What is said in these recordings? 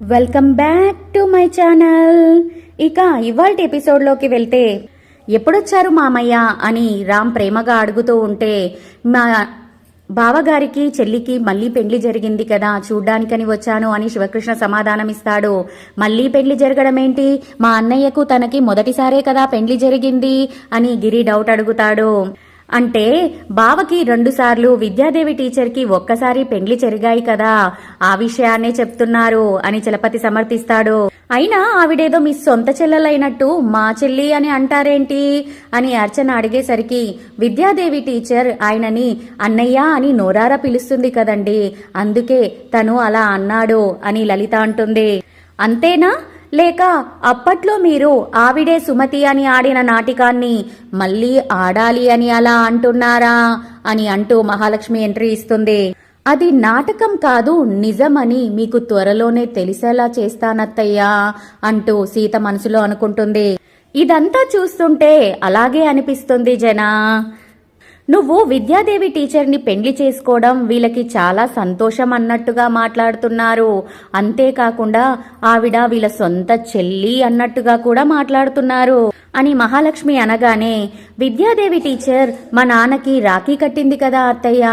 Welcome back to my channel ఇక ఇవాళ ఎపిసోడ్లోకి వెళ్తే ఎప్పుడొచ్చారు మామయ్య అని రామ్ ప్రేమగా అడుగుతూ ఉంటే మా బావగారికి చెల్లికి మళ్ళీ పెళ్ళి జరిగింది కదా చూడ్డానికని వచ్చాను అని శివకృష్ణ సమాధానమిస్తాడు మళ్ళీ పెళ్ళి జరగడం ఏంటి మా అన్నయ్యకు తనకి మొదటిసారే కదా పెళ్ళి జరిగింది అని గిరి డౌట్ అడుగుతాడు. అంటే బావకి రెండుసార్లు విద్యాదేవి టీచర్కి ఒక్కసారి పెండ్లి జరిగాయి కదా. ఆ విషయాన్నే చెప్తున్నారు అని చలపతి సమర్థిస్తాడు. అయినా ఆవిడేదో మీ సొంత చెల్లెలైనట్టు మా చెల్లి అని అంటారేంటి? అని అర్చన అడిగేసరికి విద్యాదేవి టీచర్ ఆయనని అన్నయ్య అని నోరారా పిలుస్తుంది కదండి. అందుకే తను అలా అన్నాడు అని లలిత అంటుంది. అంతేనా? లేక అప్పట్లో మీరు ఆవిడే సుమతి అని ఆడిన నాటికాన్ని మళ్ళీ ఆడాలి అని అలా అంటున్నారా అని అంటూ మహాలక్ష్మి ఎంట్రీ ఇస్తుంది. అది నాటకం కాదు నిజమని మీకు త్వరలోనే తెలిసేలా చేస్తానత్తయ్యా అంటూ సీత మనసులో అనుకుంటుంది. ఇదంతా చూస్తుంటే అలాగే అనిపిస్తుంది జనా. నువ్వు విద్యాదేవి టీచర్ని పెళ్ళి చేసుకోవడం వీళ్ళకి చాలా సంతోషం అన్నట్టుగా మాట్లాడుతున్నారు. అంతేకాకుండా ఆవిడ వీళ్ళ సొంత చెల్లి అన్నట్టుగా కూడా మాట్లాడుతున్నారు. అని మహాలక్ష్మి అనగానే విద్యాదేవి టీచర్ మా నాన్నకి రాఖీ కట్టింది కదా అత్తయ్య.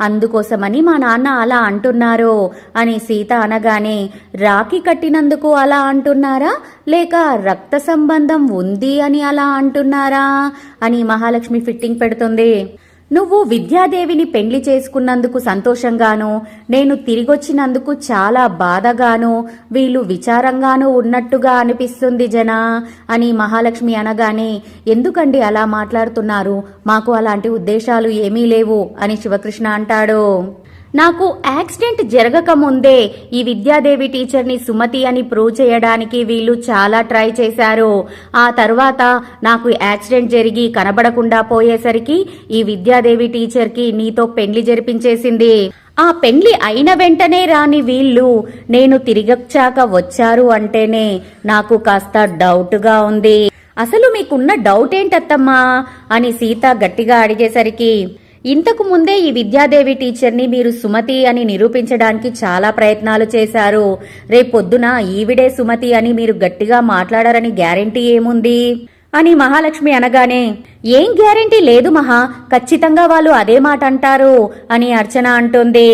అందుకోసమని మా నాన్న అలా అంటున్నారు అని సీత అనగానే రాఖీ కట్టినందుకు అలా అంటున్నారా? లేక రక్త సంబంధం ఉంది అని అలా అంటున్నారా? అని మహాలక్ష్మి ఫిట్టింగ్ పెడుతుంది. నువ్వు విద్యాదేవిని పెండ్లి చేసుకున్నందుకు సంతోషంగాను నేను తిరిగొచ్చినందుకు చాలా బాధగానో వీళ్ళు విచారంగాను ఉన్నట్టుగా అనిపిస్తుంది జన అని మహాలక్ష్మి అనగానే ఎందుకండి అలా మాట్లాడుతున్నారు? మాకు అలాంటి ఉద్దేశాలు ఏమీ లేవు అని శివకృష్ణ అంటాడు. నాకు యాక్సిడెంట్ జరగక ముందే ఈ విద్యాదేవి టీచర్ని సుమతి అని ప్రూవ్ చేయడానికి వీళ్ళు చాలా ట్రై చేశారు. ఆ తర్వాత నాకు యాక్సిడెంట్ జరిగి కనబడకుండా పోయేసరికి ఈ విద్యాదేవి టీచర్కి నీతో పెండ్లి జరిపించేసింది. ఆ పెండ్లి అయిన వెంటనే రాని వీళ్ళు నేను తిరిగొచ్చాక వచ్చారు అంటేనే నాకు కాస్త డౌట్గా ఉంది. అసలు మీకున్న డౌట్ ఏంటత్తమ్మా? అని సీత గట్టిగా అడిగేసరికి ఇంతకు ముందే ఈ విద్యాదేవి టీచర్ని మీరు సుమతి అని నిరూపించడానికి చాలా ప్రయత్నాలు చేశారు. రేపొద్దున ఈవిడే సుమతి అని మీరు గట్టిగా మాట్లాడారని గ్యారెంటీ ఏముంది? అని మహాలక్ష్మి అనగానే ఏం గ్యారెంటీ లేదు మహా ఖచ్చితంగా వాళ్ళు అదే మాట అంటారు అని అర్చన అంటుంది.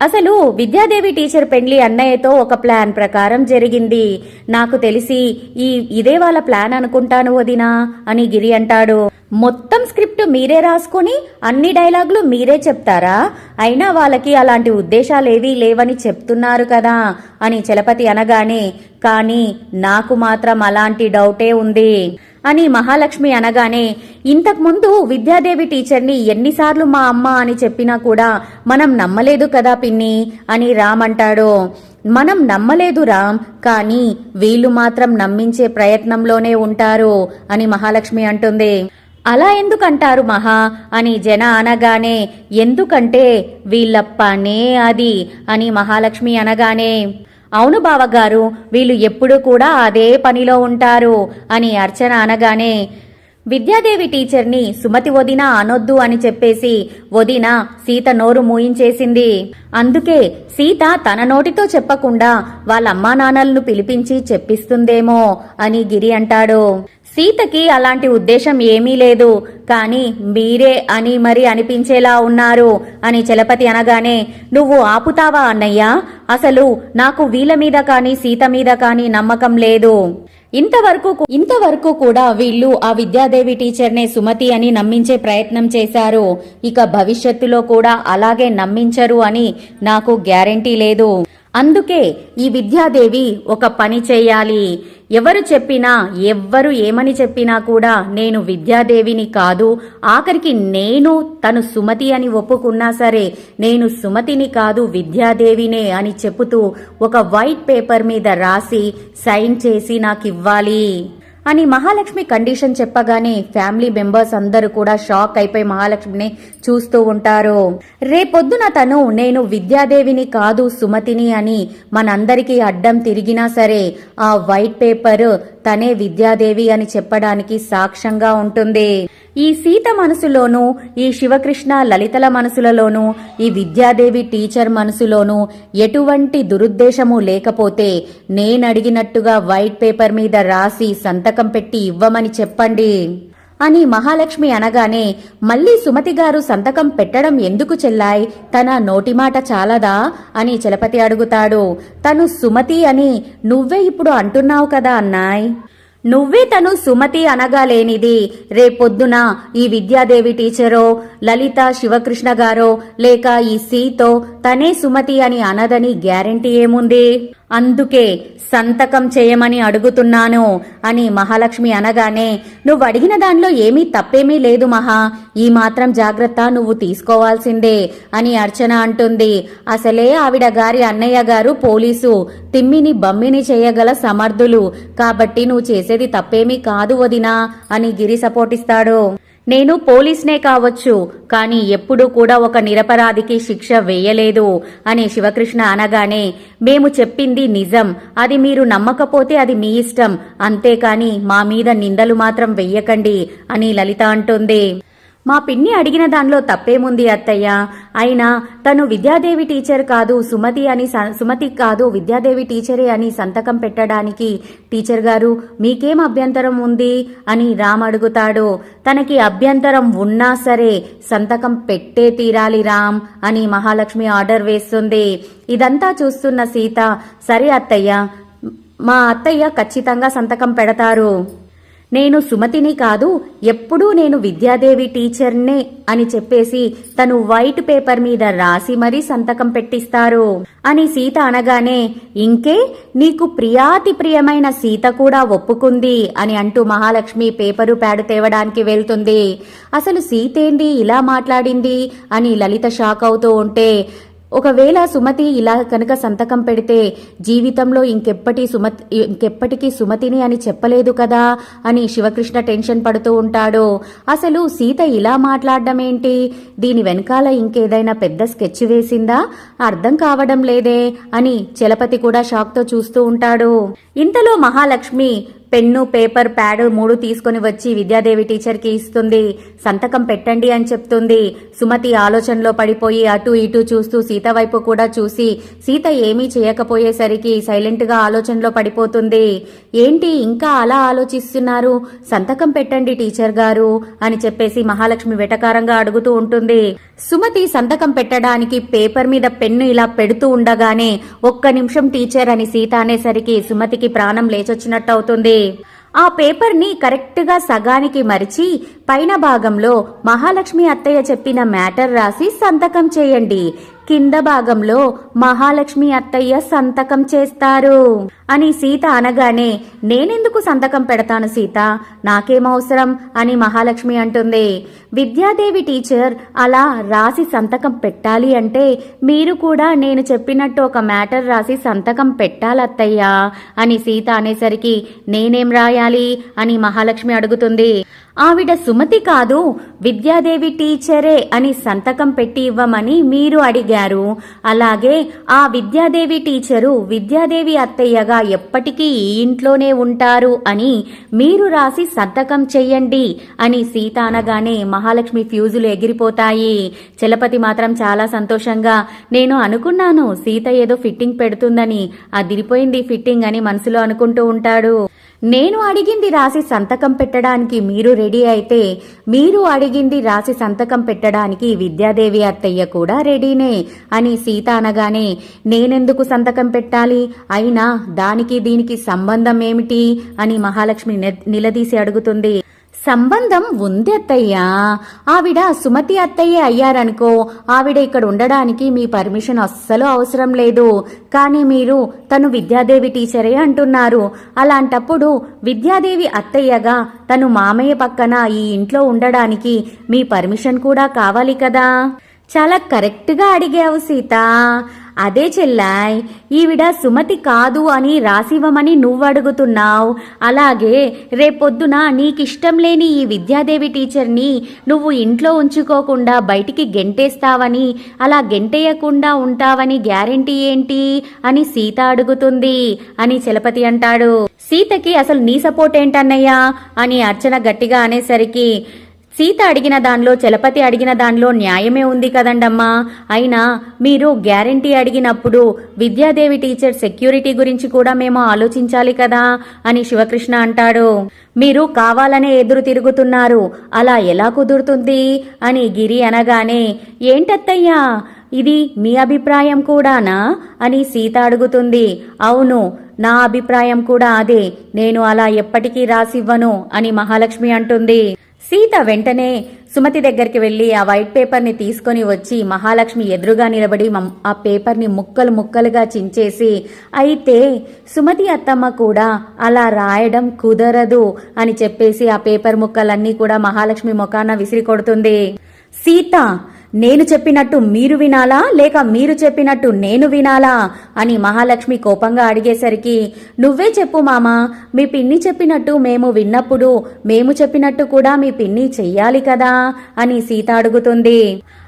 అసలు విద్యాదేవి టీచర్ పెండ్లి అన్నయ్యతో ఒక ప్లాన్ ప్రకారం జరిగింది. నాకు తెలిసి ఈ ఇదే వాళ్ళ ప్లాన్ అనుకుంటాను వదినా అని గిరి అంటాడు. మొత్తం స్క్రిప్ట్ మీరే రాసుకొని అన్ని డైలాగులు మీరే చెప్తారా? అయినా వాళ్ళకి అలాంటి ఉద్దేశాలేవీ లేవని చెప్తున్నారు కదా అని చలపతి అనగానే కానీ నాకు మాత్రం అలాంటి డౌటే ఉంది అని మహాలక్ష్మి అనగానే ఇంతకుముందు విద్యాదేవి టీచర్ని ఎన్నిసార్లు మా అమ్మ అని చెప్పినా కూడా మనం నమ్మలేదు కదా పిన్ని అని రామ్ అంటాడు. మనం నమ్మలేదు రామ్ కానీ వీళ్ళు మాత్రం నమ్మించే ప్రయత్నంలోనే ఉంటారు అని మహాలక్ష్మి అంటుంది. అలా ఎందుకంటారు మహా? అని జన అనగానే ఎందుకంటే వీళ్ళ పనే అది అని మహాలక్ష్మి అనగానే అవును బావగారు వీళ్ళు ఎప్పుడూ కూడా అదే పనిలో ఉంటారు అని అర్చన అనగానే విద్యాదేవి టీచర్ని సుమతి వదిన అనొద్దు అని చెప్పేసి వదిన సీత నోరు మూయించేసింది. అందుకే సీత తన నోటితో చెప్పకుండా వాళ్ళమ్మా నాన్నలను పిలిపించి చెప్పిస్తుందేమో అని గిరి అంటాడు. సీతకి అలాంటి ఉద్దేశం ఏమీ లేదు. కానీ మీరే అని మరి అనిపించేలా ఉన్నారు అని చలపతి అనగానే నువ్వు ఆపుతావా అన్నయ్యా? అసలు నాకు వీళ్ళ మీద కానీ సీత మీద కానీ నమ్మకం లేదు. ఇంతవరకు ఇంతవరకు కూడా వీళ్ళు ఆ విద్యాదేవి టీచర్నే సుమతి అని నమ్మించే ప్రయత్నం చేశారు. ఇక భవిష్యత్తులో కూడా అలాగే నమ్మించరు అని నాకు గ్యారెంటీ లేదు. అందుకే ఈ విద్యాదేవి ఒక పని చేయాలి. ఎవరు చెప్పినా ఎవ్వరు ఏమని చెప్పినా కూడా నేను విద్యాదేవిని కాదు ఆఖరికి నేను తను సుమతి అని ఒప్పుకున్నా సరే నేను సుమతిని కాదు విద్యాదేవినే అని చెబుతూ ఒక వైట్ పేపర్ మీద రాసి సైన్ చేసి నాకు ఇవ్వాలి అని మహాలక్ష్మి కండిషన్ చెప్పగానే ఫ్యామిలీ మెంబర్స్ అందరూ కూడా షాక్ అయిపోయి మహాలక్ష్మిని చూస్తూ ఉంటారు. రేపొద్దున తను నేను విద్యాదేవిని కాదు సుమతిని అని మనందరికీ అడ్డం తిరిగినా సరే ఆ వైట్ పేపర్ తనే విద్యాదేవి అని చెప్పడానికి సాక్ష్యంగా ఉంటుంది. ఈ సీత మనసులోనూ ఈ శివకృష్ణ లలితల మనసులలోనూ ఈ విద్యాదేవి టీచర్ మనసులోనూ ఎటువంటి దురుద్దేశము లేకపోతే నేనడిగినట్టుగా వైట్ పేపర్ మీద రాసి సంతకం పెట్టి ఇవ్వమని చెప్పండి. అని మహాలక్ష్మి అనగానే మళ్ళీ సుమతి గారు సంతకం పెట్టడం ఎందుకు చెల్లాయ్? తన నోటి మాట చాలదా? అని చలపతి అడుగుతాడు. తను సుమతి అని నువ్వే ఇప్పుడు అంటున్నావు కదా అన్నాయ్. నువ్వే తను సుమతి అనగా లేనిది రేపొద్దున ఈ విద్యాదేవి టీచరో లలిత శివకృష్ణ గారో లేక ఈ సీతో తనే సుమతి అని అనదని గ్యారెంటీ ఏముంది? అందుకే సంతకం చేయమని అడుగుతున్నాను అని మహాలక్ష్మి అనగానే నువ్వు అడిగిన దానిలో ఏమీ తప్పేమీ లేదు మహా. ఈ మాత్రం జాగ్రత్త నువ్వు తీసుకోవాల్సిందే అని అర్చన అంటుంది. అసలే ఆవిడ గారి అన్నయ్య గారు పోలీసు తిమ్మిని బమ్మిని చేయగల సమర్థులు. కాబట్టి నువ్వు చేసేది తప్పేమీ కాదు వదినా అని గిరి సపోర్టిస్తాడు నేను పోలీస్నే కావచ్చు కానీ ఎప్పుడూ కూడా ఒక నిరపరాధికి శిక్ష వేయలేదు అని శివకృష్ణ అనగానే మేము చెప్పింది నిజం. అది మీరు నమ్మకపోతే అది మీ ఇష్టం. అంతేకాని మా మీద నిందలు మాత్రం వెయ్యకండి అని లలిత అంటుంది. మా పిన్ని అడిగిన దానిలో తప్పేముంది అత్తయ్య? అయినా తను విద్యాదేవి టీచర్ కాదు సుమతి అని స- సుమతి కాదు విద్యాదేవి టీచరే అని సంతకం పెట్టడానికి టీచర్ గారు మీకేం అభ్యంతరం ఉంది? అని రామ్ అడుగుతాడు. తనకి అభ్యంతరం ఉన్నా సరే సంతకం పెట్టే తీరాలి రామ్ అని మహాలక్ష్మి ఆర్డర్ వేస్తుంది. ఇదంతా చూస్తున్న సీత సరే అత్తయ్య మా అత్తయ్య ఖచ్చితంగా సంతకం పెడతారు. నేను సుమతిని కాదు ఎప్పుడూ నేను విద్యాదేవి టీచర్నే అని చెప్పేసి తను వైట్ పేపర్ మీద రాసి మరీ సంతకం పెట్టిస్తారు. అని సీత అనగానే ఇంకే నీకు ప్రియాతి ప్రియమైన సీత కూడా ఒప్పుకుంది అని అంటూ మహాలక్ష్మి పేపరు ప్యాడు తేవడానికి వెళ్తుంది. అసలు సీతేంది ఇలా మాట్లాడింది అని లలిత షాక్ అవుతూ ఉంటే ఒకవేళ సుమతి ఇలా కనుక సంతకం పెడితే జీవితంలో ఇంకెప్పటి సుమతి ఇంకెప్పటికీ సుమతిని అని చెప్పలేదు కదా అని శివకృష్ణ టెన్షన్ పడుతూ ఉంటాడు. అసలు సీత ఇలా మాట్లాడడం ఏంటి దీని వెనకాల ఇంకేదైనా పెద్ద స్కెచ్ వేసిందా? అర్థం కావడం లేదే అని చలపతి కూడా షాక్తో చూస్తూ ఉంటాడు. ఇంతలో మహాలక్ష్మి పెన్ను పేపర్ ప్యాడ్ మూడు తీసుకొని వచ్చి విద్యాదేవి టీచర్కి ఇస్తుంది. సంతకం పెట్టండి అని చెప్తుంది. సుమతి ఆలోచనలో పడిపోయి అటు ఇటు చూస్తూ సీత వైపు కూడా చూసి సీత ఏమీ చేయకపోయేసరికి సైలెంట్గా ఆలోచనలో పడిపోతుంది. ఏంటి ఇంకా అలా ఆలోచిస్తున్నారు? సంతకం పెట్టండి టీచర్ గారు అని చెప్పేసి మహాలక్ష్మి వెటకారంగా అడుగుతూ ఉంటుంది. సుమతి సంతకం పెట్టడానికి పేపర్ మీద పెన్ను ఇలా పెడుతూ ఉండగానే ఒక్క నిమిషం టీచర్ అని సీత అనేసరికి సుమతికి ప్రాణం లేచొచ్చినట్టు అవుతుంది. ఆ పేపర్ని కరెక్ట్గా సగానికి మరిచి పైన భాగంలో మహాలక్ష్మి అత్తయ్య చెప్పిన మ్యాటర్ రాసి సంతకం చేయండి. కింద భాగంలో మహాలక్ష్మి అత్తయ్య సంతకం చేస్తారు. అని సీత అనగానే నేనెందుకు సంతకం పెడతాను సీత? నాకేమవసరం అని మహాలక్ష్మి అంటుంది. విద్యాదేవి టీచర్ అలా రాసి సంతకం పెట్టాలి అంటే మీరు కూడా నేను చెప్పినట్టు ఒక మ్యాటర్ రాసి సంతకం పెట్టాలత్తయ్యా అని సీత అనేసరికి నేనేం రాయాలి? అని మహాలక్ష్మి అడుగుతుంది. ఆవిడ సుమతి కాదు విద్యాదేవి టీచరే అని సంతకం పెట్టి ఇవ్వమని మీరు అడిగారు. అలాగే ఆ విద్యాదేవి టీచరు విద్యాదేవి అత్తయ్యగా ఎప్పటికీ ఈ ఇంట్లోనే ఉంటారు అని మీరు రాసి సంతకం చెయ్యండి అని సీత అనగానే మహాలక్ష్మి ఫ్యూజులు ఎగిరిపోతాయి. చలపతి మాత్రం చాలా సంతోషంగా నేను అనుకున్నాను సీత ఏదో ఫిట్టింగ్ పెడుతుందని అదిరిపోయింది ఫిట్టింగ్ అని మనసులో అనుకుంటూ ఉంటాడు. నేను అడిగింది రాసి సంతకం పెట్టడానికి మీరు రెడీ అయితే మీరు అడిగింది రాసి సంతకం పెట్టడానికి విద్యాదేవి అత్తయ్య కూడా రెడీనే అని సీత అనగానే నేనెందుకు సంతకం పెట్టాలి? అయినా దానికి దీనికి సంబంధం ఏమిటి? అని మహాలక్ష్మి నిలదీసి అడుగుతుంది. సంబంధం ఉంది అత్తయ్యా. ఆవిడ సుమతి అత్తయ్య అయ్యారనుకో ఆవిడ ఇక్కడ ఉండడానికి మీ పర్మిషన్ అస్సలు అవసరం లేదు. కానీ మీరు తను విద్యాదేవి టీచరే అంటున్నారు. అలాంటప్పుడు విద్యాదేవి అత్తయ్యగా తను మామయ్య పక్కన ఈ ఇంట్లో ఉండడానికి మీ పర్మిషన్ కూడా కావాలి కదా? చాలా కరెక్ట్గా అడిగావు సీత. అదే చెల్లాయ్ ఈవిడ సుమతి కాదు అని రాసివ్వమని నువ్వడుగుతున్నావు. అలాగే రేపొద్దున నీకిష్టం లేని ఈ విద్యాదేవి టీచర్ని నువ్వు ఇంట్లో ఉంచుకోకుండా బయటికి గెంటేస్తావని అలా గెంటేయకుండా ఉంటావని గ్యారెంటీ ఏంటి అని సీత అడుగుతుంది అని చలపతి అంటాడు. సీతకి అసలు నీ సపోర్ట్ ఏంటన్నయ్యా? అని అర్చన గట్టిగా అనేసరికి సీత అడిగిన దానిలో చలపతి అడిగిన దానిలో న్యాయమే ఉంది కదండమ్మా. అయినా మీరు గ్యారంటీ అడిగినప్పుడు విద్యాదేవి టీచర్ సెక్యూరిటీ గురించి కూడా మేము ఆలోచించాలి కదా అని శివకృష్ణ అంటాడు. మీరు కావాలనే ఎదురు తిరుగుతున్నారు. అలా ఎలా కుదురుతుంది అని గిరి అనగానే ఏంటత్తయ్యా ఇది మీ అభిప్రాయం కూడానా? అని సీత అడుగుతుంది. అవును నా అభిప్రాయం కూడా అదే. నేను అలా ఎప్పటికీ రాసివ్వను అని మహాలక్ష్మి అంటుంది. సీత వెంటనే సుమతి దగ్గరికి వెళ్ళి ఆ వైట్ పేపర్ని తీసుకొని వచ్చి మహాలక్ష్మి ఎదురుగా నిలబడి ఆ పేపర్ని ముక్కలు ముక్కలుగా చించేసి అయితే సుమతి అత్తమ్మ కూడా అలా రాయడం కుదరదు అని చెప్పేసి ఆ పేపర్ ముక్కలన్నీ కూడా మహాలక్ష్మి ముఖాన విసిరి కొడుతుంది. సీత నేను చెప్పినట్టు మీరు వినాలా? లేక మీరు చెప్పినట్టు నేను వినాలా? అని మహాలక్ష్మి కోపంగా అడిగేసరికి నువ్వే చెప్పు మామా మీ పిన్ని చెప్పినట్టు మేము విన్నప్పుడు మేము చెప్పినట్టు కూడా మీ పిన్ని చెయ్యాలి కదా? అని సీత అడుగుతుంది.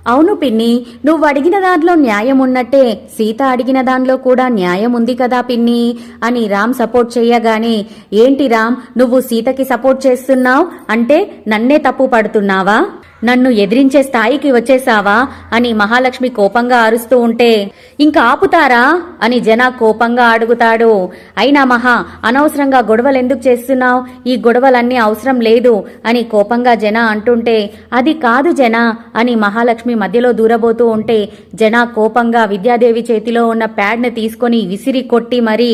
అవును పిన్ని నువ్వు అడిగిన దాంట్లో న్యాయం ఉన్నట్టే సీత అడిగిన దానిలో కూడా న్యాయం ఉంది కదా పిన్ని? అని రామ్ సపోర్ట్ చెయ్యగానే ఏంటి రామ్ నువ్వు సీతకి సపోర్ట్ చేస్తున్నావు? అంటే నన్నే తప్పు పడుతున్నావా? నన్ను ఎదిరించే స్థాయికి వచ్చేసావా అని మహాలక్ష్మి కోపంగా అరుస్తూ ఉంటే ఇంకా ఆపుతారా? అని జన కోపంగా అడుగుతాడు. అయినా మహా అనవసరంగా గొడవలు ఎందుకు చేస్తున్నావు? ఈ గొడవలన్నీ అవసరం లేదు అని కోపంగా జన అంటుంటే అది కాదు జన అని మహాలక్ష్మి మధ్యలో దూరబోతూ ఉంటే జన కోపంగా విద్యాదేవి చేతిలో ఉన్న ప్యాడ్ని తీసుకొని విసిరి కొట్టి మరీ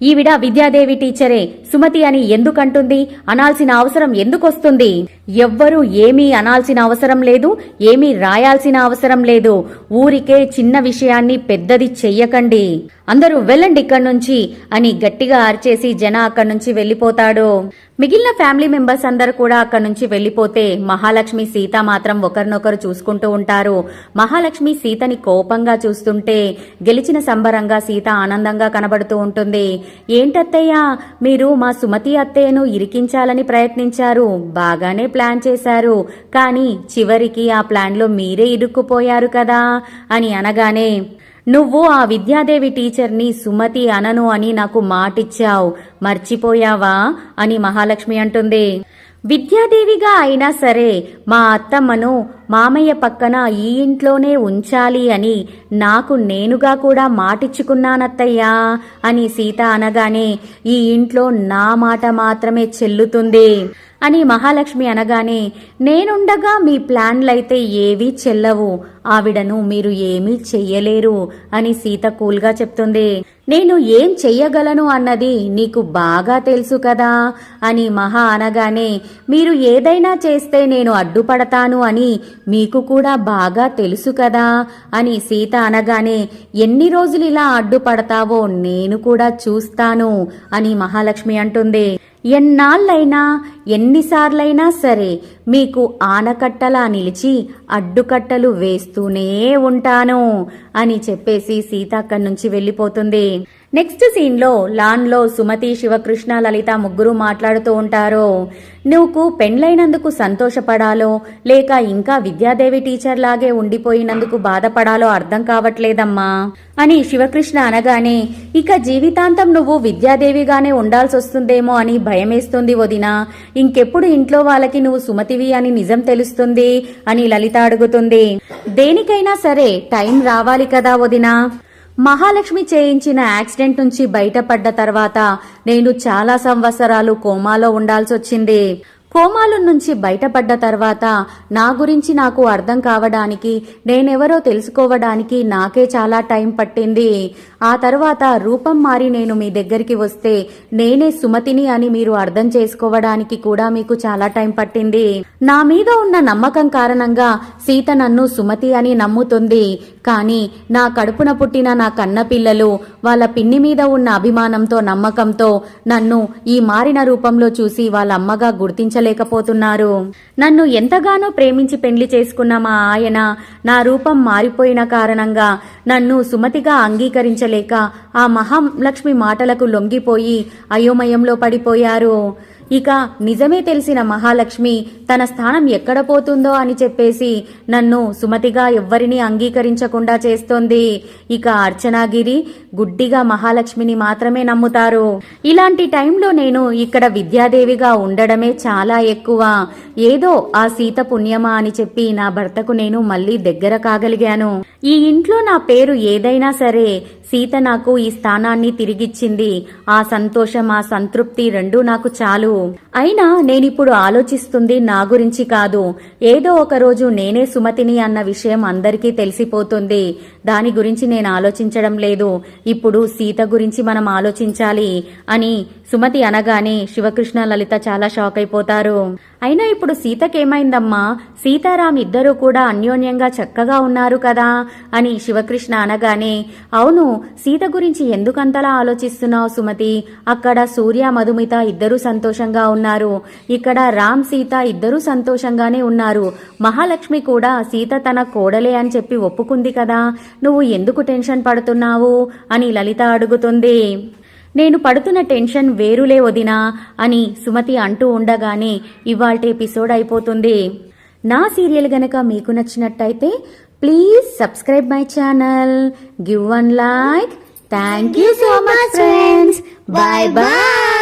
ఈవిడ విద్యాదేవి టీచరే సుమతి అని ఎందుకంటుంది? అనాల్సిన అవసరం ఎందుకొస్తుంది? ఎవ్వరూ ఏమీ అనాల్సిన అవసరం లేదు ఏమీ రాయాల్సిన అవసరం లేదు. ఊరికే చిన్న విషయాన్ని పెద్దది చెయ్యకండి. అందరూ వెళ్ళండి ఇక్కడి నుంచి అని గట్టిగా అరిచేసి జన అక్కడి నుంచి వెళ్ళిపోతాడు. మిగిలిన ఫ్యామిలీ మెంబర్స్ అందరు కూడా అక్కడి నుంచి వెళ్ళిపోతే మహాలక్ష్మి సీత మాత్రం ఒకరినొకరు చూసుకుంటూ ఉంటారు. మహాలక్ష్మి సీతని కోపంగా చూస్తుంటే గెలిచిన సంబరంగా సీత ఆనందంగా కనబడుతూ ఉంటుంది. ఏంటత్తయ్యా మీరు మా సుమతి అత్తయ్యను ఇరికించాలని ప్రయత్నించారు. బాగానే ప్లాన్ చేశారు. కానీ చివరికి ఆ ప్లాన్లో మీరే ఇరుక్కుపోయారు కదా అని అనగానే నువ్వు ఆ విద్యాదేవి టీచర్ని సుమతి అనను అని నాకు మాటిచ్చావు. మర్చిపోయావా? అని మహాలక్ష్మి అంటుంది. విద్యాదేవిగా అయినా సరే మా అత్తమ్మను మామయ్య పక్కన ఈ ఇంట్లోనే ఉంచాలి అని నాకు నేనుగా కూడా మాటిచ్చుకున్నానత్తయ్యా అని సీత అనగానే ఈ ఇంట్లో నా మాట మాత్రమే చెల్లుతుంది అని మహాలక్ష్మి అనగానే నేనుండగా మీ ప్లాన్లైతే ఏవీ చెల్లవు. ఆవిడను మీరు ఏమీ చెయ్యలేరు అని సీత కూల్గా చెప్తుంది. నేను ఏం చెయ్యగలను అన్నది నీకు బాగా తెలుసు కదా అని మహా అనగానే మీరు ఏదైనా చేస్తే నేను అడ్డుపడతాను అని మీకు కూడా బాగా తెలుసు కదా అని సీత అనగానే ఎన్ని రోజులు ఇలా అడ్డుపడతావో నేను కూడా చూస్తాను అని మహాలక్ష్మి అంటుంది. ఎన్నాళ్ళైనా ఎన్నిసార్లైనా సరే మీకు ఆనకట్టలా నిలిచి అడ్డుకట్టలు వేస్తూనే ఉంటాను అని చెప్పేసి సీత అక్కడి నుంచి వెళ్ళిపోతుంది. నెక్స్ట్ సీన్లో లాన్లో సుమతి శివకృష్ణ లలిత ముగ్గురు మాట్లాడుతూ ఉంటారు. నువ్వు పెండ్లైనందుకు సంతోషపడాలో లేక ఇంకా విద్యాదేవి టీచర్ లాగే ఉండిపోయినందుకు బాధపడాలో అర్థం కావట్లేదమ్మా అని శివకృష్ణ అనగానే ఇక జీవితాంతం నువ్వు విద్యాదేవిగానే ఉండాల్సి వస్తుందేమో అని భయమేస్తుంది వదినా. ఇంకెప్పుడు ఇంట్లో వాళ్ళకి నువ్వు సుమతివి అని నిజం తెలుస్తుంది అని లలిత అడుగుతుంది. దేనికైనా సరే టైం రావాలి కదా వదినా. మహాలక్ష్మి చేయించిన యాక్సిడెంట్ నుంచి బయటపడ్డ తర్వాత నేను చాలా సంవత్సరాలు కోమాలో ఉండాల్సి వచ్చింది కోమాల నుంచి బయటపడ్డ తర్వాత నా గురించి నాకు అర్థం కావడానికి నేనెవరో తెలుసుకోవడానికి నాకే చాలా టైం పట్టింది. ఆ తర్వాత రూపం మారి నేను మీ దగ్గరికి వస్తే నేనే సుమతిని అని మీరు అర్థం చేసుకోవడానికి కూడా మీకు చాలా టైం పట్టింది. నా మీద ఉన్న నమ్మకం కారణంగా సీత నన్ను సుమతి అని నమ్ముతుంది. కానీ నా కడుపున పుట్టిన నా కన్న పిల్లలు వాళ్ళ పిన్ని మీద ఉన్న అభిమానంతో నమ్మకంతో నన్ను ఈ మారిన రూపంలో చూసి వాళ్ళ అమ్మగా గుర్తించలేకపోతున్నారు. నన్ను ఎంతగానో ప్రేమించి పెండ్లి చేసుకున్న మా ఆయన నా రూపం మారిపోయిన కారణంగా నన్ను సుమతిగా అంగీకరించలేక ఆ మహాలక్ష్మి మాటలకు లొంగిపోయి అయోమయంలో పడిపోయారు. ఇక నిజమే తెలిసిన మహాలక్ష్మి తన స్థానం ఎక్కడ పోతుందో అని చెప్పేసి నన్ను సుమతిగా ఎవ్వరినీ అంగీకరించకుండా చేస్తోంది. ఇక అర్చనాగిరి గుడ్డిగా మహాలక్ష్మిని మాత్రమే నమ్ముతారు. ఇలాంటి టైంలో నేను ఇక్కడ విద్యాదేవిగా ఉండడమే చాలా ఎక్కువ. ఏదో ఆ సీత పుణ్యమా అని చెప్పి నా భర్తకు నేను మళ్ళీ దగ్గర కాగలిగాను. ఈ ఇంట్లో నా పేరు ఏదైనా సరే సీత నాకు ఈ స్థానాన్ని తిరిగిచ్చింది. ఆ సంతోషం ఆ సంతృప్తి రెండూ నాకు చాలు. అయినా నేనిప్పుడు ఆలోచిస్తుంది నా గురించి కాదు. ఏదో ఒకరోజు నేనే సుమతిని అన్న విషయం అందరికీ తెలిసిపోతుంది. దాని గురించి నేను ఆలోచించడం లేదు. ఇప్పుడు సీత గురించి మనం ఆలోచించాలి అని సుమతి అనగానే శివకృష్ణ లలిత చాలా షాక్ అయిపోతారు. అయినా ఇప్పుడు సీతకేమైందమ్మా? సీతారాం ఇద్దరూ కూడా అన్యోన్యంగా చక్కగా ఉన్నారు కదా. అని శివకృష్ణ అనగానే అవును సీత గురించి ఎందుకంతలా ఆలోచిస్తున్నావు సుమతి? అక్కడ సూర్య మధుమిత ఇద్దరూ సంతోషంగా ఉన్నారు. ఇక్కడ రామ్ సీత ఇద్దరూ సంతోషంగానే ఉన్నారు. మహాలక్ష్మి కూడా సీత తన కోడలే అని చెప్పి ఒప్పుకుంది కదా. నువ్వు ఎందుకు టెన్షన్ పడుతున్నావు? అని లలిత అడుగుతుంది. నేను పడుతున్న టెన్షన్ వేరులే వదినా అని సుమతి అంటూ ఉండగానే ఇవాల్టి ఎపిసోడ్ అయిపోతుంది. నా సీరియల్ గనక మీకు నచ్చినట్టయితే Please subscribe my channel. Give one like. Thank you so much friends. Bye bye.